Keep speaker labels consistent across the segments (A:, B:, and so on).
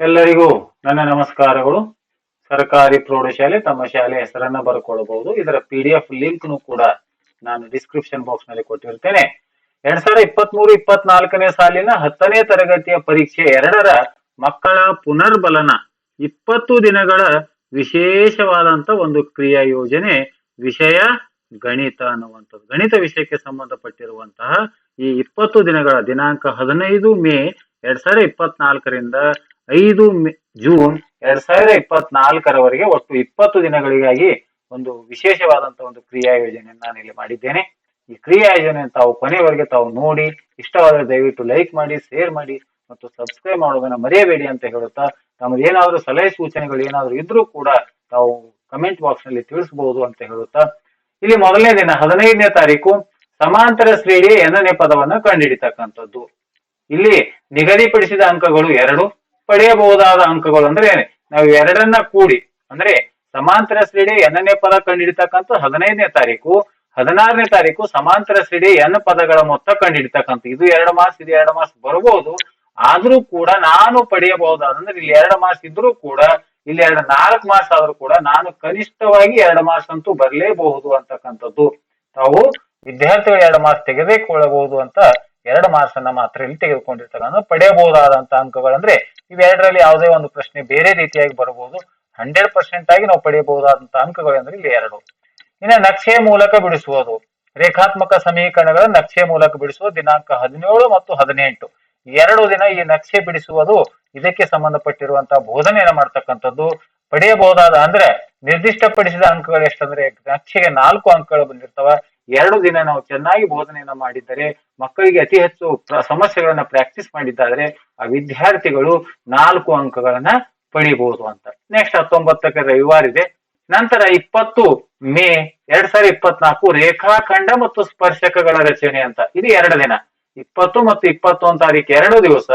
A: ಎಲ್ಲರಿಗೂ ನನ್ನ ನಮಸ್ಕಾರಗಳು. ಸರ್ಕಾರಿ ಪ್ರೌಢಶಾಲೆ ತಮ್ಮ ಶಾಲೆ ಹೆಸರನ್ನ ಬರ್ಕೊಳ್ಬಹುದು ಇದರ ಪಿ ಡಿ ಎಫ್ ಲಿಂಕ್ ಕೂಡ ನಾನು ಡಿಸ್ಕ್ರಿಪ್ಷನ್ ಬಾಕ್ಸ್ನಲ್ಲಿ ಕೊಟ್ಟಿರ್ತೇನೆ. ಎರಡ್ ಸಾವಿರದ ಇಪ್ಪತ್ತ್ ಮೂರು ಇಪ್ಪತ್ನಾಲ್ಕನೇ ಸಾಲಿನ ಹತ್ತನೇ ತರಗತಿಯ ಪರೀಕ್ಷೆ ಎರಡರ ಮಕ್ಕಳ ಪುನರ್ಬಲನ ಇಪ್ಪತ್ತು ದಿನಗಳ ವಿಶೇಷವಾದಂತ ಒಂದು ಕ್ರಿಯಾ ಯೋಜನೆ ವಿಷಯ ಗಣಿತ ಅನ್ನುವಂಥದ್ದು. ಗಣಿತ ವಿಷಯಕ್ಕೆ ಸಂಬಂಧಪಟ್ಟಿರುವಂತಹ ಈ ಇಪ್ಪತ್ತು ದಿನಗಳ ದಿನಾಂಕ ಹದಿನೈದು ಮೇ ಎರಡ್ ಸಾವಿರದ ಇಪ್ಪತ್ನಾಲ್ಕರಿಂದ ಐದು ಜೂನ್ ಎರಡ್ ಸಾವಿರದ ಇಪ್ಪತ್ನಾಲ್ಕರವರೆಗೆ ಒಟ್ಟು ಇಪ್ಪತ್ತು ದಿನಗಳಿಗಾಗಿ ಒಂದು ವಿಶೇಷವಾದಂತಹ ಒಂದು ಕ್ರಿಯಾ ಯೋಜನೆಯನ್ನು ನಾನು ಇಲ್ಲಿ ಮಾಡಿದ್ದೇನೆ. ಈ ಕ್ರಿಯಾ ಯೋಜನೆ ತಾವು ಕೊನೆಯವರೆಗೆ ತಾವು ನೋಡಿ, ಇಷ್ಟವಾದರೆ ದಯವಿಟ್ಟು ಲೈಕ್ ಮಾಡಿ ಶೇರ್ ಮಾಡಿ ಮತ್ತು ಸಬ್ಸ್ಕ್ರೈಬ್ ಮಾಡೋದನ್ನ ಮರೆಯಬೇಡಿ ಅಂತ ಹೇಳುತ್ತಾ ತಮ್ಮದು ಏನಾದರೂ ಸಲಹೆ ಸೂಚನೆಗಳು ಏನಾದರೂ ಇದ್ರೂ ಕೂಡ ತಾವು ಕಮೆಂಟ್ ಬಾಕ್ಸ್ನಲ್ಲಿ ತಿಳಿಸಬಹುದು ಅಂತ ಹೇಳುತ್ತಾ, ಇಲ್ಲಿ ಮೊದಲನೇ ದಿನ ಹದಿನೈದನೇ ತಾರೀಕು ಸಮಾಂತರ ಶ್ರೇಣಿಯ ಎನ್ನನೇ ಪದವನ್ನ ಕಂಡುಹಿಡಿತಕ್ಕಂಥದ್ದು. ಇಲ್ಲಿ ನಿಗದಿಪಡಿಸಿದ ಅಂಕಗಳು ಎರಡು ಪಡೆಯಬಹುದಾದ ಅಂಕಗಳು ಅಂದ್ರೆ ನಾವು ಎರಡನ್ನ ಕೂಡಿ, ಅಂದ್ರೆ ಸಮಾಂತರ ಶ್ರೇಣಿ ಎನ್ನನೇ ಪದ ಕಂಡಿಡಿತಕ್ಕಂಥ ಹದಿನೈದನೇ ತಾರೀಕು, ಹದಿನಾರನೇ ತಾರೀಕು ಸಮಾಂತರ ಶ್ರೇಣಿ ಎನ್ ಪದಗಳ ಮೊತ್ತ ಕಂಡಿಡಿತಕ್ಕಂಥ, ಇದು ಎರಡು ಮಾಸ ಇದು ಎರಡು ಮಾಸ ಬರಬಹುದು ಆದ್ರೂ ಕೂಡ ನಾನು ಪಡೆಯಬಹುದಾದ, ಅಂದ್ರೆ ಇಲ್ಲಿ ಎರಡು ಮಾಸ ಇದ್ರೂ ಕೂಡ, ಇಲ್ಲಿ ಎರಡು ನಾಲ್ಕು ಮಾಸ ಆದ್ರೂ ಕೂಡ ನಾನು ಕನಿಷ್ಠವಾಗಿ ಎರಡು ಮಾಸ ಅಂತೂ ಬರಲೇಬಹುದು ಅಂತಕ್ಕಂಥದ್ದು. ತಾವು ವಿದ್ಯಾರ್ಥಿಗಳು ಎರಡು ಮಾರ್ಕ್ಸ್ ತೆಗೆದುಕೊಳ್ಳಬಹುದು ಅಂತ ಎರಡು ಮಾರ್ಕ್ಸ್ ಮಾತ್ರ ಇಲ್ಲಿ ತೆಗೆದುಕೊಂಡಿರ್ತಕ್ಕಂಥ ಪಡೆಯಬಹುದಾದಂತ ಅಂಕಗಳಂದ್ರೆ ಇವೆರಡರಲ್ಲಿ ಯಾವುದೇ ಒಂದು ಪ್ರಶ್ನೆ ಬೇರೆ ರೀತಿಯಾಗಿ ಬರಬಹುದು. ಹಂಡ್ರೆಡ್ ಪರ್ಸೆಂಟ್ ಆಗಿ ನಾವು ಪಡೆಯಬಹುದಾದಂತಹ ಅಂಕಗಳು ಅಂದ್ರೆ ಇಲ್ಲಿ ಎರಡು. ಇನ್ನ ನಕ್ಷೆ ಮೂಲಕ ಬಿಡಿಸುವುದು. ರೇಖಾತ್ಮಕ ಸಮೀಕರಣಗಳ ನಕ್ಷೆ ಮೂಲಕ ಬಿಡಿಸುವ ದಿನಾಂಕ ಹದಿನೇಳು ಮತ್ತು ಹದಿನೆಂಟು. ಎರಡು ದಿನ ಈ ನಕ್ಷೆ ಬಿಡಿಸುವುದು ಇದಕ್ಕೆ ಸಂಬಂಧಪಟ್ಟಿರುವಂತಹ ಬೋಧನೆಯನ್ನು ಮಾಡ್ತಕ್ಕಂಥದ್ದು. ಪಡೆಯಬಹುದಾದ ಅಂದ್ರೆ ನಿರ್ದಿಷ್ಟಪಡಿಸಿದ ಅಂಕಗಳು ಎಷ್ಟಂದ್ರೆ ನಕ್ಷೆಗೆ ನಾಲ್ಕು ಅಂಕಗಳು ಬಂದಿರ್ತವ. ಎರಡು ದಿನ ನಾವು ಚೆನ್ನಾಗಿ ಬೋಧನೆಯನ್ನ ಮಾಡಿದ್ದರೆ, ಮಕ್ಕಳಿಗೆ ಅತಿ ಹೆಚ್ಚು ಸಮಸ್ಯೆಗಳನ್ನ ಪ್ರಾಕ್ಟೀಸ್ ಮಾಡಿದ್ದಾದ್ರೆ, ಆ ವಿದ್ಯಾರ್ಥಿಗಳು ನಾಲ್ಕು ಅಂಕಗಳನ್ನ ಪಡಿಬಹುದು ಅಂತ. ನೆಕ್ಸ್ಟ್ ಹತ್ತೊಂಬತ್ತಕ್ಕೆ ರವಿವಾರ ಇದೆ. ನಂತರ ಇಪ್ಪತ್ತು ಮೇ ಎರಡ್ ಸಾವಿರದ ಇಪ್ಪತ್ನಾಲ್ಕು ರೇಖಾಖಂಡ ಮತ್ತು ಸ್ಪರ್ಶಕಗಳ ರಚನೆ ಅಂತ. ಇದು ಎರಡು ದಿನ. ಇಪ್ಪತ್ತು ಮತ್ತು ಇಪ್ಪತ್ತೊಂದು ತಾರೀಕು ಎರಡು ದಿವಸ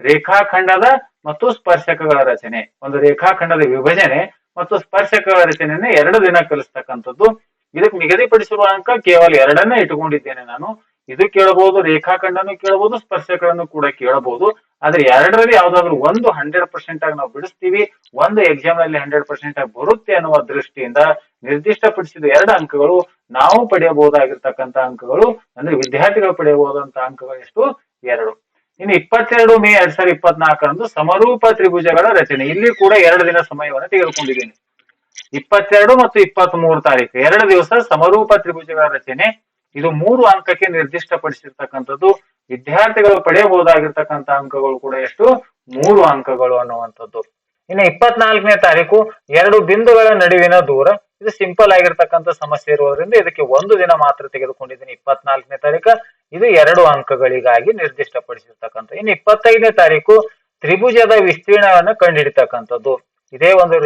A: ರೇಖಾಖಂಡದ ಮತ್ತು ಸ್ಪರ್ಶಕಗಳ ರಚನೆ. ಒಂದು ರೇಖಾಖಂಡದ ವಿಭಜನೆ ಮತ್ತು ಸ್ಪರ್ಶಕಗಳ ರಚನೆಯನ್ನ ಎರಡು ದಿನ ಕಲಿಸ್ತಕ್ಕಂಥದ್ದು. ಇದಕ್ಕೆ ನಿಗದಿಪಡಿಸಿರುವ ಅಂಕ ಕೇವಲ ಎರಡನ್ನ ಇಟ್ಟುಕೊಂಡಿದ್ದೇನೆ ನಾನು. ಇದು ಕೇಳಬಹುದು, ರೇಖಾಖಂಡನು ಕೇಳಬಹುದು ಸ್ಪರ್ಶಗಳನ್ನು ಕೂಡ ಕೇಳಬಹುದು. ಆದ್ರೆ ಎರಡರಲ್ಲಿ ಯಾವ್ದಾದ್ರು ಒಂದು ಹಂಡ್ರೆಡ್ ಪರ್ಸೆಂಟ್ ಆಗಿ ನಾವು ಬಿಡಿಸ್ತೀವಿ, ಒಂದು ಎಕ್ಸಾಮ್ನಲ್ಲಿ ಹಂಡ್ರೆಡ್ ಪರ್ಸೆಂಟ್ ಆಗಿ ಬರುತ್ತೆ ಅನ್ನುವ ದೃಷ್ಟಿಯಿಂದ ನಿರ್ದಿಷ್ಟಪಡಿಸಿದ ಎರಡು ಅಂಕಗಳು ನಾವು ಪಡೆಯಬಹುದಾಗಿರ್ತಕ್ಕಂತ ಅಂಕಗಳು, ಅಂದ್ರೆ ವಿದ್ಯಾರ್ಥಿಗಳು ಪಡೆಯಬಹುದಂತ ಅಂಕಗಳು ಎಷ್ಟು? ಎರಡು. ಇನ್ನು ಇಪ್ಪತ್ತೆರಡು ಮೇ ಎರಡ್ ಸಾವಿರದ ಇಪ್ಪತ್ನಾಲ್ಕರಂದು ಸಮರೂಪ ತ್ರಿಭುಜಗಳ ರಚನೆ. ಇಲ್ಲಿ ಕೂಡ ಎರಡು ದಿನ ಸಮಯವನ್ನು ತೆಗೆದುಕೊಂಡಿದ್ದೇನೆ. ಇಪ್ಪತ್ತೆರಡು ಮತ್ತು ಇಪ್ಪತ್ತ್ ಮೂರು ತಾರೀಕು. ಎರಡು ದಿವಸ ಸಮರೂಪ ತ್ರಿಭುಜಗಳ ರಚನೆ. ಇದು ಮೂರು ಅಂಕಕ್ಕೆ ನಿರ್ದಿಷ್ಟಪಡಿಸಿರ್ತಕ್ಕಂಥದ್ದು. ವಿದ್ಯಾರ್ಥಿಗಳು ಪಡೆಯಬಹುದಾಗಿರ್ತಕ್ಕಂಥ ಅಂಕಗಳು ಕೂಡ ಎಷ್ಟು? ಮೂರು ಅಂಕಗಳು ಅನ್ನುವಂಥದ್ದು. ಇನ್ನು ಇಪ್ಪತ್ನಾಲ್ಕನೇ ತಾರೀಕು, ಎರಡು ಬಿಂದುಗಳ ನಡುವಿನ ದೂರ. ಇದು ಸಿಂಪಲ್ ಆಗಿರ್ತಕ್ಕಂಥ ಸಮಸ್ಯೆ ಇರುವುದರಿಂದ ಇದಕ್ಕೆ ಒಂದು ದಿನ ಮಾತ್ರ ತೆಗೆದುಕೊಂಡಿದ್ದೀನಿ ಇಪ್ಪತ್ನಾಲ್ಕನೇ ತಾರೀಕು. ಇದು ಎರಡು ಅಂಕಗಳಿಗಾಗಿ ನಿರ್ದಿಷ್ಟಪಡಿಸಿರ್ತಕ್ಕಂಥ. ಇನ್ನು ಇಪ್ಪತ್ತೈದನೇ ತಾರೀಕು, ತ್ರಿಭುಜದ ವಿಸ್ತೀರ್ಣವನ್ನು ಕಂಡುಹಿಡಿತಕ್ಕಂಥದ್ದು. ಇದೇ ಒಂದು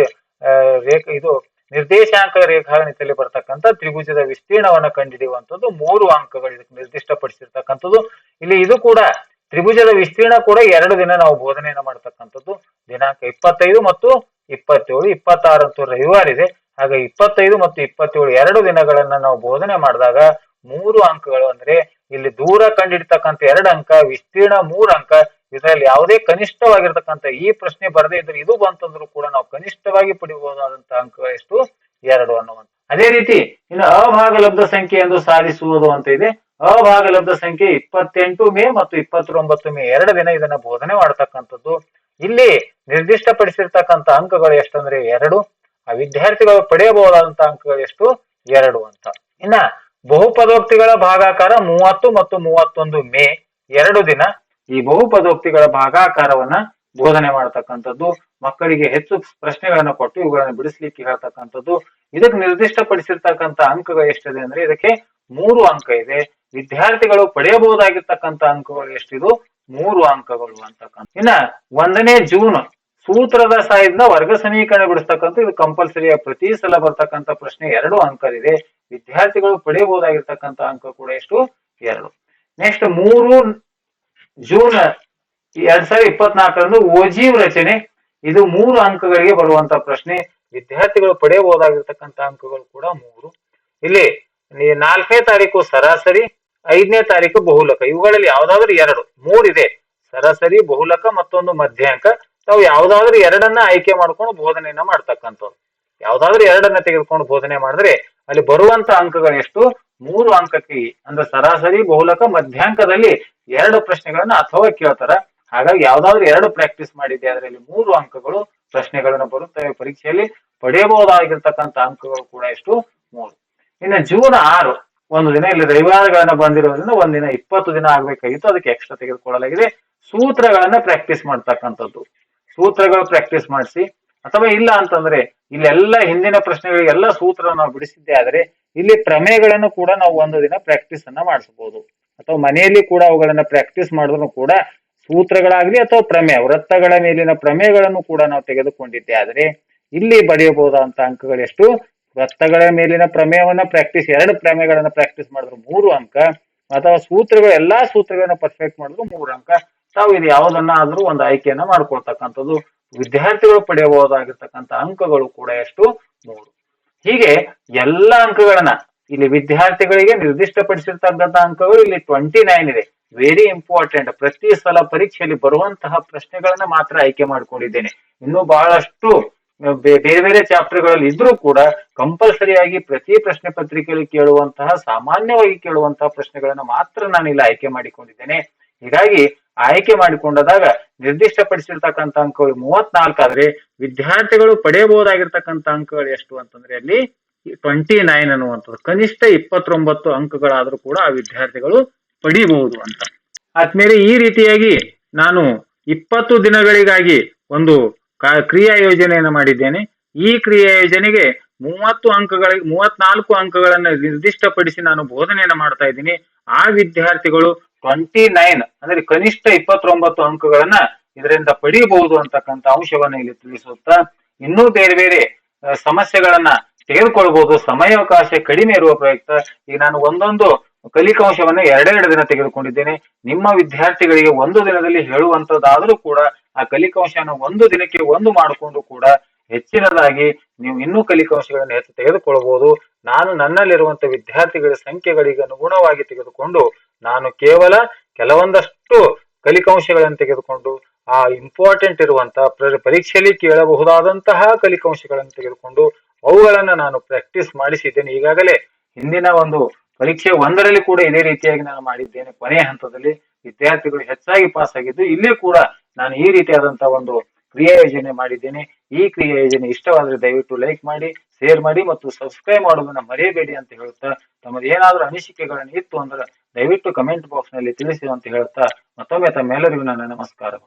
A: ರೇಖೆ ಇದು ನಿರ್ದೇಶಾಂಕ ರೇಖಾಗಣಿತದಲ್ಲಿ ಬರ್ತಕ್ಕಂಥ ತ್ರಿಭುಜದ ವಿಸ್ತೀರ್ಣವನ್ನು ಕಂಡುಹಿಡಿಯುವಂತದ್ದು ಮೂರು ಅಂಕಗಳು ಇದಕ್ಕೆ ನಿರ್ದಿಷ್ಟಪಡಿಸಿರ್ತಕ್ಕಂಥದ್ದು. ಇಲ್ಲಿ ಇದು ಕೂಡ ತ್ರಿಭುಜದ ವಿಸ್ತೀರ್ಣ ಕೂಡ ಎರಡು ದಿನ ನಾವು ಬೋಧನೆಯನ್ನು ಮಾಡ್ತಕ್ಕಂಥದ್ದು. ದಿನಾಂಕ ಇಪ್ಪತ್ತೈದು ಮತ್ತು ಇಪ್ಪತ್ತೇಳು ಇಪ್ಪತ್ತಾರಂತೂ ರವಿವಾರ ಇದೆ. ಹಾಗೆ ಇಪ್ಪತ್ತೈದು ಮತ್ತು ಇಪ್ಪತ್ತೇಳು ಎರಡು ದಿನಗಳನ್ನ ನಾವು ಬೋಧನೆ ಮಾಡಿದಾಗ ಮೂರು ಅಂಕಗಳು ಅಂದ್ರೆ ಇಲ್ಲಿ ದೂರ ಕಂಡಿಡ್ತಕ್ಕಂಥ ಎರಡು ಅಂಕ, ವಿಸ್ತೀರ್ಣ ಮೂರು ಅಂಕ ಇದರಲ್ಲಿ ಯಾವುದೇ ಕನಿಷ್ಠವಾಗಿರ್ತಕ್ಕಂಥ ಈ ಪ್ರಶ್ನೆ ಬರದೇ ಇದ್ರೆ ಇದು ಬಂತಂದ್ರೂ ಕೂಡ ನಾವು ಕನಿಷ್ಠವಾಗಿ ಪಡಿಬಹುದಾದಂತಹ ಅಂಕ ಎಷ್ಟು? ಎರಡು ಅನ್ನುವಂಥ ಅದೇ ರೀತಿ ಇನ್ನು ಅಭಾಗಲಬ್ಧ ಸಂಖ್ಯೆ ಎಂದು ಸಾಧಿಸುವುದು ಅಂತ ಇದೆ. ಅಭಾಗಲಬ್ಧ ಸಂಖ್ಯೆ ಇಪ್ಪತ್ತೆಂಟು ಮೇ ಮತ್ತು ಇಪ್ಪತ್ತೊಂಬತ್ತು ಮೇ ಎರಡು ದಿನ ಇದನ್ನ ಬೋಧನೆ ಮಾಡತಕ್ಕಂಥದ್ದು. ಇಲ್ಲಿ ನಿರ್ದಿಷ್ಟಪಡಿಸಿರ್ತಕ್ಕಂಥ ಅಂಕಗಳು ಎಷ್ಟಂದ್ರೆ ಎರಡು. ಆ ವಿದ್ಯಾರ್ಥಿಗಳು ಪಡೆಯಬಹುದಾದಂತ ಅಂಕಗಳು ಎಷ್ಟು? ಎರಡು ಅಂತ. ಇನ್ನ ಬಹುಪದೋಕ್ತಿಗಳ ಭಾಗಾಕಾರ ಮೂವತ್ತು ಮತ್ತು ಮೂವತ್ತೊಂದು ಮೇ ಎರಡು ದಿನ. ಈ ಬಹುಪದೋಕ್ತಿಗಳ ಭಾಗಾಕಾರವನ್ನ ಬೋಧನೆ ಮಾಡತಕ್ಕಂಥದ್ದು, ಮಕ್ಕಳಿಗೆ ಹೆಚ್ಚು ಪ್ರಶ್ನೆಗಳನ್ನ ಕೊಟ್ಟು ಇವುಗಳನ್ನ ಬಿಡಿಸ್ಲಿಕ್ಕೆ ಹೇಳ್ತಕ್ಕಂಥದ್ದು ಇದಕ್ಕೆ ನಿರ್ದಿಷ್ಟಪಡಿಸಿರ್ತಕ್ಕಂಥ ಅಂಕಗಳು ಎಷ್ಟಿದೆ ಅಂದ್ರೆ ಇದಕ್ಕೆ ಮೂರು ಅಂಕ ಇದೆ. ವಿದ್ಯಾರ್ಥಿಗಳು ಪಡೆಯಬಹುದಾಗಿರ್ತಕ್ಕಂಥ ಅಂಕಗಳು ಎಷ್ಟಿದು? ಮೂರು ಅಂಕಗಳು ಅಂತಕ್ಕಂಥ. ಇನ್ನ ಒಂದನೇ ಜೂನ್, ಸೂತ್ರದ ಸಹಾಯದಿಂದ ವರ್ಗ ಸಮೀಕರಣ ಬಿಡಿಸ್ತಕ್ಕಂಥ ಇದು ಕಂಪಲ್ಸರಿ ಪ್ರತಿ ಸಲ ಬರ್ತಕ್ಕಂಥ ಪ್ರಶ್ನೆ ಎರಡು ಅಂಕವಿದೆ ವಿದ್ಯಾರ್ಥಿಗಳು ಪಡೆಯಬಹುದಾಗಿರ್ತಕ್ಕಂಥ ಅಂಕ ಕೂಡ ಎಷ್ಟು? ಎರಡು. ನೆಕ್ಸ್ಟ್ ಮೂರು ಜೂನ್ ಎರಡ್ ಸಾವಿರದ ಇಪ್ಪತ್ನಾಲ್ಕರಂದು ಓಜೀವ್ ರಚನೆ. ಇದು ಮೂರು ಅಂಕಗಳಿಗೆ ಬರುವಂತ ಪ್ರಶ್ನೆ. ವಿದ್ಯಾರ್ಥಿಗಳು ಪಡೆಯಬಹುದಾಗಿರ್ತಕ್ಕಂಥ ಅಂಕಗಳು ಕೂಡ ಮೂರು. ಇಲ್ಲಿ ನಾಲ್ಕನೇ ತಾರೀಕು ಸರಾಸರಿ, ಐದನೇ ತಾರೀಕು ಬಹುಲಕ. ಇವುಗಳಲ್ಲಿ ಯಾವ್ದಾದ್ರು ಎರಡು, ಮೂರಿದೆ. ಸರಾಸರಿ, ಬಹುಲಕ ಮತ್ತೊಂದು ಮಧ್ಯಾಂಕ. ತಾವು ಯಾವ್ದಾದ್ರು ಎರಡನ್ನ ಆಯ್ಕೆ ಮಾಡ್ಕೊಂಡು ಬೋಧನೆಯನ್ನ ಮಾಡ್ತಕ್ಕಂಥದ್ದು ಯಾವ್ದಾದ್ರು ಎರಡನ್ನ ತೆಗೆದುಕೊಂಡು ಬೋಧನೆ ಮಾಡಿದ್ರೆ ಅಲ್ಲಿ ಬರುವಂತ ಅಂಕಗಳು ಎಷ್ಟು ಮೂರು ಅಂಕಕ್ಕೆ ಅಂದ್ರೆ ಸರಾಸರಿ, ಬಹುಲಕ ಮಧ್ಯಾಂಕದಲ್ಲಿ ಎರಡು ಪ್ರಶ್ನೆಗಳನ್ನ ಅಥವಾ ಕೇಳ್ತಾರ. ಹಾಗಾಗಿ ಯಾವ್ದಾದ್ರು ಎರಡು ಪ್ರಾಕ್ಟೀಸ್ ಮಾಡಿದ್ದೆ, ಅದರಲ್ಲಿ ಮೂರು ಅಂಕಗಳು ಪ್ರಶ್ನೆಗಳನ್ನ ಬರುತ್ತವೆ ಪರೀಕ್ಷೆಯಲ್ಲಿ ಪಡೆಯಬಹುದಾಗಿರ್ತಕ್ಕಂಥ ಅಂಕಗಳು ಕೂಡ ಎಷ್ಟು ಮೂರು. ಇನ್ನು ಜೂನ್ ಆರು. ಒಂದು ದಿನ ಇಲ್ಲಿ ರವಿವಾರಗಳನ್ನ ಬಂದಿರೋದ್ರಿಂದ ಒಂದಿನ ಇಪ್ಪತ್ತು ದಿನ ಆಗ್ಬೇಕಾಗಿತ್ತು. ಅದಕ್ಕೆ ಎಕ್ಸ್ಟ್ರಾ ತೆಗೆದುಕೊಳ್ಳಲಾಗಿದೆ. ಸೂತ್ರಗಳನ್ನ ಪ್ರಾಕ್ಟೀಸ್ ಮಾಡ್ತಕ್ಕಂಥದ್ದು. ಸೂತ್ರಗಳು ಪ್ರಾಕ್ಟೀಸ್ ಮಾಡಿಸಿ, ಅಥವಾ ಇಲ್ಲ ಅಂತಂದ್ರೆ ಇಲ್ಲೆಲ್ಲ ಹಿಂದಿನ ಪ್ರಶ್ನೆಗಳಿಗೆಲ್ಲ ಸೂತ್ರ ನಾವು ಬಿಡಿಸಿದ್ದೆ ಆದ್ರೆ ಇಲ್ಲಿ ಪ್ರಮೇಯಗಳನ್ನು ಕೂಡ ನಾವು ಒಂದು ದಿನ ಪ್ರಾಕ್ಟೀಸ್ ಅನ್ನ ಮಾಡಿಸಬಹುದು. ಅಥವಾ ಮನೆಯಲ್ಲಿ ಕೂಡ ಅವುಗಳನ್ನ ಪ್ರಾಕ್ಟೀಸ್ ಮಾಡಿದ್ರು ಕೂಡ ಸೂತ್ರಗಳಾಗ್ಲಿ ಅಥವಾ ಪ್ರಮೇಯ, ವೃತ್ತಗಳ ಮೇಲಿನ ಪ್ರಮೇಯಗಳನ್ನು ಕೂಡ ನಾವು ತೆಗೆದುಕೊಂಡಿದ್ದೆ. ಆದ್ರೆ ಇಲ್ಲಿ ಬರೆಯಬಹುದಾದಂತ ಅಂಕಗಳು ಎಷ್ಟು ವೃತ್ತಗಳ ಮೇಲಿನ ಪ್ರಮೇಯವನ್ನ ಪ್ರಾಕ್ಟೀಸ್ ಎರಡು ಪ್ರಮೇಯಗಳನ್ನ ಪ್ರಾಕ್ಟೀಸ್ ಮಾಡಿದ್ರು ಮೂರು ಅಂಕ, ಅಥವಾ ಸೂತ್ರಗಳು, ಎಲ್ಲಾ ಸೂತ್ರಗಳನ್ನ ಪರ್ಫೆಕ್ಟ್ ಮಾಡಿದ್ರು ಮೂರು ಅಂಕ. ತಾವು ಇದು ಯಾವುದನ್ನ ಆದ್ರೂ ಒಂದು ಆಯ್ಕೆಯನ್ನ ಮಾಡ್ಕೊಳ್ತಕ್ಕಂಥದ್ದು. ವಿದ್ಯಾರ್ಥಿಗಳು ಪಡೆಯಬಹುದಾಗಿರ್ತಕ್ಕಂಥ ಅಂಕಗಳು ಕೂಡ ಎಷ್ಟು? ಮೂರು. ಹೀಗೆ ಎಲ್ಲ ಅಂಕಗಳನ್ನ ಇಲ್ಲಿ ವಿದ್ಯಾರ್ಥಿಗಳಿಗೆ ನಿರ್ದಿಷ್ಟಪಡಿಸಿರ್ತಕ್ಕಂಥ ಅಂಕಗಳು ಇಲ್ಲಿ ಟ್ವೆಂಟಿ ನೈನ್ ಇದೆ. ವೆರಿ ಇಂಪಾರ್ಟೆಂಟ್ ಪ್ರತಿ ಸಲ ಪರೀಕ್ಷೆಯಲ್ಲಿ ಬರುವಂತಹ ಪ್ರಶ್ನೆಗಳನ್ನ ಮಾತ್ರ ಆಯ್ಕೆ ಮಾಡ್ಕೊಂಡಿದ್ದೇನೆ. ಇನ್ನು ಬಹಳಷ್ಟು ಬೇರೆ ಬೇರೆ ಚಾಪ್ಟರ್ಗಳಲ್ಲಿ ಇದ್ರೂ ಕೂಡ ಕಂಪಲ್ಸರಿ ಆಗಿ ಪ್ರತಿ ಪ್ರಶ್ನೆ ಪತ್ರಿಕೆಯಲ್ಲಿ ಕೇಳುವಂತಹ, ಸಾಮಾನ್ಯವಾಗಿ ಕೇಳುವಂತಹ ಪ್ರಶ್ನೆಗಳನ್ನ ಮಾತ್ರ ನಾನು ಇಲ್ಲಿ ಆಯ್ಕೆ ಮಾಡಿಕೊಂಡಿದ್ದೇನೆ. ಹೀಗಾಗಿ ಆಯ್ಕೆ ಮಾಡಿಕೊಂಡಾಗ ನಿರ್ದಿಷ್ಟಪಡಿಸಿರ್ತಕ್ಕಂಥ ಅಂಕಗಳು ಮೂವತ್ನಾಲ್ಕು ಆದ್ರೆ ವಿದ್ಯಾರ್ಥಿಗಳು ಪಡೆಯಬಹುದಾಗಿರ್ತಕ್ಕಂಥ ಅಂಕಗಳು ಎಷ್ಟು ಅಂತಂದ್ರೆ ಅಲ್ಲಿ ಟ್ವೆಂಟಿ ನೈನ್ ಅನ್ನುವಂಥದ್ದು. ಕನಿಷ್ಠ ಇಪ್ಪತ್ತೊಂಬತ್ತು ಅಂಕಗಳಾದ್ರೂ ಕೂಡ ಆ ವಿದ್ಯಾರ್ಥಿಗಳು ಪಡಿಬಹುದು ಅಂತ. ಆದ್ಮೇಲೆ ಈ ರೀತಿಯಾಗಿ ನಾನು ಇಪ್ಪತ್ತು ದಿನಗಳಿಗಾಗಿ ಒಂದು ಕ್ರಿಯಾ ಯೋಜನೆಯನ್ನು ಮಾಡಿದ್ದೇನೆ. ಈ ಕ್ರಿಯಾ ಯೋಜನೆಗೆ ಮೂವತ್ತು ಅಂಕಗಳಿಗೆ, ಮೂವತ್ನಾಲ್ಕು ಅಂಕಗಳನ್ನು ನಿರ್ದಿಷ್ಟಪಡಿಸಿ ನಾನು ಬೋಧನೆಯನ್ನು ಮಾಡ್ತಾ ಇದ್ದೀನಿ. ಆ ವಿದ್ಯಾರ್ಥಿಗಳು ಟ್ವೆಂಟಿ ನೈನ್ ಅಂದ್ರೆ ಕನಿಷ್ಠ ಇಪ್ಪತ್ತೊಂಬತ್ತು ಅಂಕಗಳನ್ನ ಇದರಿಂದ ಪಡೆಯಬಹುದು ಅಂತಕ್ಕಂಥ ಅಂಶವನ್ನು ಇಲ್ಲಿ ತಿಳಿಸುತ್ತಾ, ಇನ್ನೂ ಬೇರೆ ಬೇರೆ ಸಮಸ್ಯೆಗಳನ್ನ ತೆಗೆದುಕೊಳ್ಬಹುದು ಸಮಯಾವಕಾಶ ಕಡಿಮೆ ಇರುವ ಪ್ರಯುಕ್ತ. ಈಗ ನಾನು ಒಂದೊಂದು ಕಲಿಕಾಂಶವನ್ನ ಎರಡೆರಡು ದಿನ ತೆಗೆದುಕೊಂಡಿದ್ದೇನೆ. ನಿಮ್ಮ ವಿದ್ಯಾರ್ಥಿಗಳಿಗೆ ಒಂದು ದಿನದಲ್ಲಿ ಹೇಳುವಂತದ್ದಾದ್ರೂ ಕೂಡ ಆ ಕಲಿಕಾಂಶನ ಒಂದು ದಿನಕ್ಕೆ ಒಂದು ಮಾಡಿಕೊಂಡು ಕೂಡ ಹೆಚ್ಚಿನದಾಗಿ ನೀವು ಇನ್ನೂ ಕಲಿಕಾಂಶಗಳನ್ನು ಹೆಚ್ಚು ತೆಗೆದುಕೊಳ್ಳಬಹುದು ನಾನು ನನ್ನಲ್ಲಿರುವಂತ ವಿದ್ಯಾರ್ಥಿಗಳ ಸಂಖ್ಯೆಗಳಿಗೆ ಅನುಗುಣವಾಗಿ ತೆಗೆದುಕೊಂಡು ನಾನು ಕೇವಲ ಕೆಲವೊಂದಷ್ಟು ಕಲಿಕಾಂಶಗಳನ್ನು ತೆಗೆದುಕೊಂಡು ಆ ಇಂಪಾರ್ಟೆಂಟ್ ಇರುವಂತಹ ಪ್ರ- ಪರೀಕ್ಷೆಯಲ್ಲಿ ಕೇಳಬಹುದಾದಂತಹ ಕಲಿಕಾಂಶಗಳನ್ನು ತೆಗೆದುಕೊಂಡು ಅವುಗಳನ್ನ ನಾನು ಪ್ರಾಕ್ಟೀಸ್ ಮಾಡಿಸಿದ್ದೇನೆ. ಈಗಾಗಲೇ ಹಿಂದಿನ ಒಂದು ಪರೀಕ್ಷೆ ಒಂದರಲ್ಲಿ ಕೂಡ ಇದೇ ರೀತಿಯಾಗಿ ನಾನು ಮಾಡಿದ್ದೇನೆ. ಕೊನೆಯ ಹಂತದಲ್ಲಿ ವಿದ್ಯಾರ್ಥಿಗಳು ಹೆಚ್ಚಾಗಿ ಪಾಸ್ ಆಗಿದ್ದು ಇಲ್ಲಿ ಕೂಡ ನಾನು ಈ ರೀತಿಯಾದಂತಹ ಒಂದು ಕ್ರಿಯಾ ಯೋಜನೆ ಮಾಡಿದ್ದೇನೆ. ಈ ಕ್ರಿಯಾ ಯೋಜನೆ ಇಷ್ಟವಾದ್ರೆ ದಯವಿಟ್ಟು ಲೈಕ್ ಮಾಡಿ ಶೇರ್ ಮಾಡಿ ಮತ್ತು ಸಬ್ಸ್ಕ್ರೈಬ್ ಮಾಡೋದನ್ನ ಮರೆಯಬೇಡಿ ಅಂತ ಹೇಳುತ್ತಾ ತಮ್ಮದು ಏನಾದ್ರೂ ಅನಿಸಿಕೆಗಳನ್ನು ಇತ್ತು ಅಂದ್ರೆ ದಯವಿಟ್ಟು ಕಮೆಂಟ್ ಬಾಕ್ಸ್ನಲ್ಲಿ ತಿಳಿಸಿ ಅಂತ ಹೇಳುತ್ತಾ ಮತ್ತೊಮ್ಮೆ ತಮ್ಮೆಲ್ಲರಿಗೂ ನನ್ನ ನಮಸ್ಕಾರಗಳು.